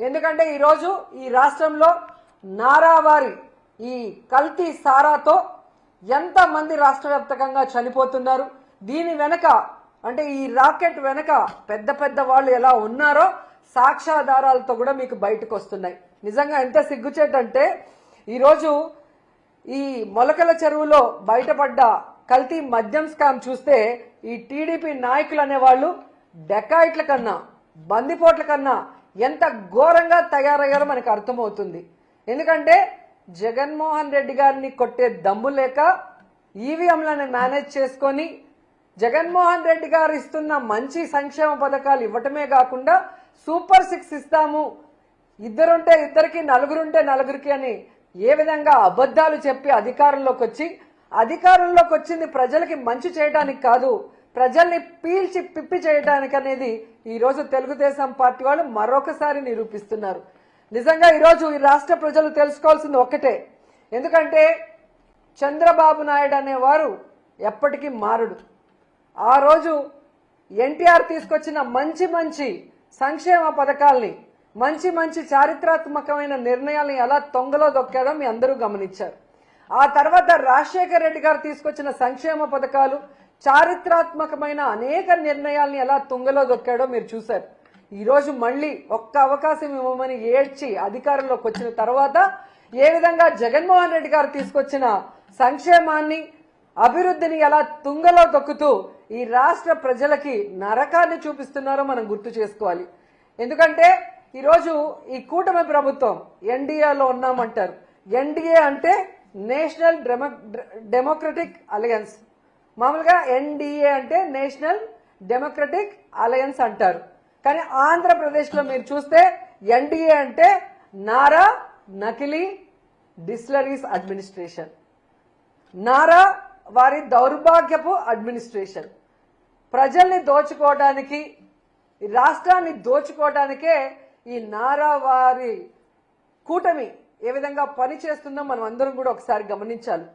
ఎందుకంటే ఈరోజు ఈ రాష్ట్రంలో నారావారి ఈ కల్తీ సారాతో ఎంతమంది రాష్ట్ర వ్యాప్తంగా చనిపోతున్నారు? దీని వెనక అంటే ఈ రాకెట్ వెనక పెద్ద పెద్ద వాళ్ళు ఎలా ఉన్నారో సాక్ష్యాధారాలతో కూడా మీకు బయటకు వస్తున్నాయి నిజంగా ఎంత సిగ్గుచేటంటే ఈరోజు ఈ మొలకల చెరువులో బయటపడ్డ కల్తీ మద్యం స్కామ్ చూస్తే ఈ టీడీపీ నాయకులు అనేవాళ్ళు డెకాయిట్ల కన్నా బందిపోట్ల కన్నా ఎంత ఘోరంగా తయారయ్యారో మనకు అర్థమవుతుంది. ఎందుకంటే జగన్మోహన్ రెడ్డి గారిని కొట్టే దమ్ము లేక ఈవీఎంలను మేనేజ్ చేసుకొని జగన్మోహన్ రెడ్డి గారు ఇస్తున్న మంచి సంక్షేమ పథకాలు ఇవ్వటమే కాకుండా సూపర్ సిక్స్ ఇస్తాము. ఇద్దరుంటే ఇద్దరికి నలుగురుంటే నలుగురికి అని ఏ విధంగా అబద్ధాలు చెప్పి అధికారంలోకి వచ్చి అధికారంలోకి వచ్చింది ప్రజలకి మంచి చేయడానికి కాదు. ప్రజల్ని పీల్చి పిప్పి చేయడానికి అనేది ఈ రోజు తెలుగుదేశం పార్టీ వాళ్ళు మరొకసారి నిరూపిస్తున్నారు. నిజంగా ఈరోజు ఈ రాష్ట్ర ప్రజలు తెలుసుకోవాల్సింది ఒక్కటే. ఎందుకంటే చంద్రబాబు నాయుడు అనేవారు ఎప్పటికీ మారుడు. ఆ రోజు ఎన్టీఆర్ తీసుకొచ్చిన మంచి మంచి సంక్షేమ పథకాల్ని మంచి మంచి చారిత్రాత్మకమైన నిర్ణయాల్ని ఎలా తొంగలో దొక్కాడో మీ అందరూ గమనించారు. ఆ తర్వాత రాజశేఖర రెడ్డి గారు తీసుకొచ్చిన సంక్షేమ పథకాలు చారిత్రాత్మకమైన అనేక నిర్ణయాల్ని ఎలా తుంగలో దొక్కాడో మీరు చూశారు. ఈరోజు మళ్ళీ ఒక్క అవకాశం ఇవ్వమని ఏడ్చి అధికారంలోకి వచ్చిన తర్వాత ఏ విధంగా జగన్మోహన్ రెడ్డి గారు తీసుకొచ్చిన సంక్షేమాన్ని అభివృద్ధిని ఎలా తుంగలో తొక్కుతూ ఈ రాష్ట్ర ప్రజలకి నరకాన్ని చూపిస్తున్నారో మనం గుర్తు చేసుకోవాలి. ఎందుకంటే ఈరోజు ఈ కూటమి ప్రభుత్వం ఎన్డీఏలో ఉన్నామంటారు. ఎన్డీఏ అంటే నేషనల్ డెమోక్రటిక్ అలయన్స్. మామూలుగా ఎన్డీఏ అంటే నేషనల్ డెమోక్రటిక్ అలయన్స్ అంటారు. కానీ ఆంధ్రప్రదేశ్లో మీరు చూస్తే ఎన్డీఏ అంటే నారా నకిలీ డిస్లరీస్ అడ్మినిస్ట్రేషన్. నారా వారి దౌర్భాగ్యపు అడ్మినిస్ట్రేషన్. ప్రజల్ని దోచుకోవడానికి రాష్ట్రాన్ని దోచుకోవడానికే ఈ నారా వారి కూటమి ఏ విధంగా పని చేస్తుందో మనం అందరం కూడా ఒకసారి గమనించాలి.